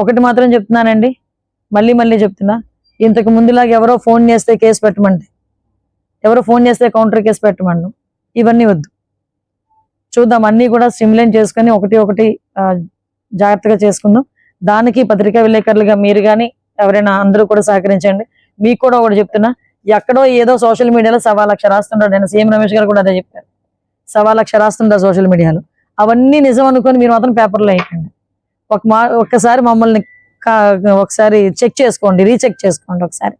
ఒకటి మాత్రం చెప్తున్నానండి. మళ్ళీ మళ్ళీ చెప్తున్నా. ఇంతకు ముందులాగా ఎవరో ఫోన్ చేస్తే కేసు పెట్టమండి. ఎవరో ఫోన్ చేస్తే కౌంటర్ కేసు పెట్టమను ఇవన్నీ వద్దు. చూద్దాం. అన్నీ కూడా స్టిమ్యులేట్ చేసుకొని ఒకటి ఒకటి జాగ్రత్తగా చేసుకుందాం. దానికి పత్రికా విలేకరులుగా మీరు కానీ ఎవరైనా అందరూ కూడా సహకరించండి. మీకు కూడా ఒకటి చెప్తున్నా. ఎక్కడో ఏదో సోషల్ మీడియాలో సవా లక్ష రాస్తుంటాడు. నేను సీఎం రమేష్ గారు కూడా అదే చెప్పారు. సవా లక్ష రాస్తుంటారు సోషల్ మీడియాలో. అవన్నీ నిజం అనుకొని మీరు మాత్రం పేపర్లో వేయకండి. ఒక మా ఒక్కసారి మమ్మల్ని ఒకసారి చెక్ చేసుకోండి రీచెక్ చేసుకోండి ఒకసారి.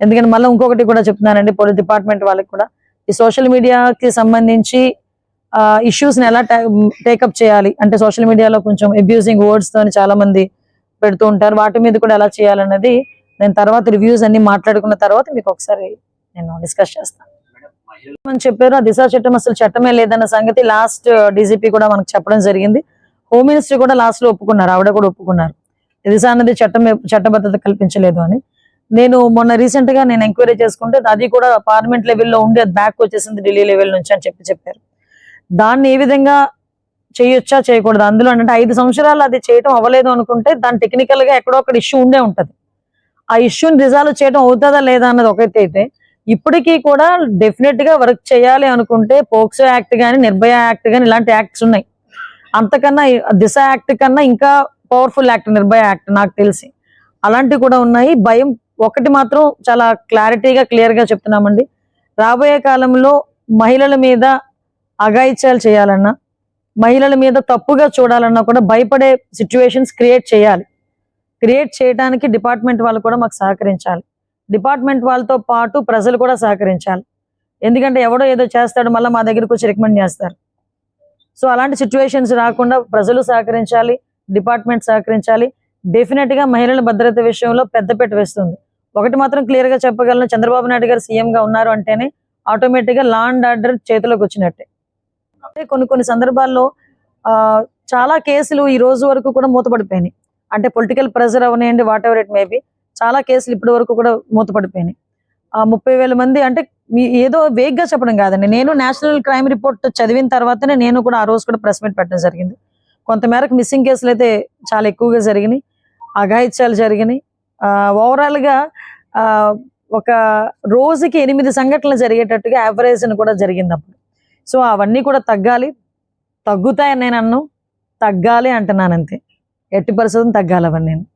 ఎందుకంటే మళ్ళీ ఇంకొకటి కూడా చెప్తున్నానండి పోలీస్ డిపార్ట్మెంట్ వాళ్ళకి కూడా. ఈ సోషల్ మీడియాకి సంబంధించి ఇష్యూస్ని ఎలా టేకప్ చేయాలి? అంటే సోషల్ మీడియాలో కొంచెం అబ్యూజింగ్ వర్డ్స్తో తోని చాలా మంది పెడుతూ ఉంటారు. వాటి మీద కూడా ఎలా చేయాలన్నది నేను తర్వాత రివ్యూస్ అన్ని మాట్లాడుకున్న తర్వాత మీకు ఒకసారి నేను డిస్కస్ చేస్తాను. అని చెప్పారు. ఆ దిశ చట్టం అసలు చట్టమే లేదన్న సంగతి లాస్ట్ డీజీపీ కూడా మనకు చెప్పడం జరిగింది. హోమ్ మినిస్ట్రీ కూడా లాస్ట్లో ఒప్పుకున్నారు ఆవిడ కూడా ఒప్పుకున్నారు. దిశ అన్నది చట్టం చట్టబద్ధత కల్పించలేదు అని. నేను మొన్న రీసెంట్గా నేను ఎంక్వైరీ చేసుకుంటే అది కూడా పార్లమెంట్ లెవెల్లో ఉండి అది బ్యాక్ వచ్చేసింది ఢిల్లీ లెవెల్ నుంచి అని చెప్పి చెప్పారు. దాన్ని ఏ విధంగా చేయొచ్చా చేయకూడదు? అందులో అంటే ఐదు సంవత్సరాలు అది చేయటం అవ్వలేదు అనుకుంటే దాని టెక్నికల్గా ఎక్కడో ఒక ఇష్యూ ఉండే ఉంటది. ఆ ఇష్యూని రిజాల్వ్ చేయడం అవుతుందా లేదా అన్నది ఒకటి అయితే ఇప్పటికీ కూడా డెఫినెట్గా వర్క్ చేయాలి అనుకుంటే పోక్సో యాక్ట్ గాని నిర్భయ యాక్ట్ గాని ఇలాంటి యాక్ట్స్ ఉన్నాయి. అంతకన్నా దిశ యాక్ట్ కన్నా ఇంకా పవర్ఫుల్ యాక్ట్ నిర్భయ యాక్ట్ నాకు తెలిసి. అలాంటివి కూడా ఉన్నాయి. భయం ఒకటి మాత్రం చాలా క్లారిటీగా క్లియర్గా చెప్తున్నామండి. రాబోయే కాలంలో మహిళల మీద అఘాయిత్యాలు చేయాలన్నా మహిళల మీద తప్పుగా చూడాలన్నా కూడా భయపడే సిచ్యువేషన్స్ క్రియేట్ చేయాలి. క్రియేట్ చేయడానికి డిపార్ట్మెంట్ వాళ్ళు కూడా మాకు సహకరించాలి. డిపార్ట్మెంట్ వాళ్ళతో పాటు ప్రజలు కూడా సహకరించాలి. ఎందుకంటే ఎవడో ఏదో చేస్తాడు మళ్ళీ మా దగ్గరకు వచ్చి రికమెండ్ చేస్తారు. సో అలాంటి సిచ్యువేషన్స్ రాకుండా ప్రజలు సహకరించాలి డిపార్ట్మెంట్ సహకరించాలి. డెఫినెట్గా మహిళల భద్రత విషయంలో పెద్దపీట వేస్తుంది. ఒకటి మాత్రం క్లియర్గా చెప్పగలను చంద్రబాబు నాయుడు గారు సీఎం గా ఉన్నారు అంటేనే ఆటోమేటిక్గా లా అండ్ ఆర్డర్ చేతిలోకి వచ్చినట్టే. అంటే కొన్ని కొన్ని సందర్భాల్లో ఆ, చాలా కేసులు ఈ రోజు వరకు కూడా మూతపడిపోయినాయి. అంటే పొలిటికల్ ప్రెజర్ అవనివ్వండి వాట్ ఎవర్ ఇట్ మేబీ చాలా కేసులు ఇప్పటి వరకు కూడా మూతపడిపోయినాయి. ఆ ముప్పై వేల మంది అంటే మీ- ఏదో వేగ్గా చెప్పడం కాదండి. నేను నేషనల్ క్రైమ్ రిపోర్ట్ చదివిన తర్వాతనే నేను కూడా ఆ రోజు కూడా ప్రెస్ మీట్ పెట్టడం జరిగింది. కొంతమేరకు మిస్సింగ్ కేసులు అయితే చాలా ఎక్కువగా జరిగినాయి. అఘాయిత్యాలు జరిగినాయి. ఓవరాల్గా ఒక రోజుకి ఎనిమిది సంఘటనలు జరిగేటట్టుగా యావరేజ్ కూడా జరిగింది అప్పుడు. సో అవన్నీ కూడా తగ్గాలి. తగ్గుతాయని నేను అన్ను. తగ్గాలి అంటున్నాను అంతే. ఎట్టి పరిస్థితులు తగ్గాలి అవన్నీ. నేను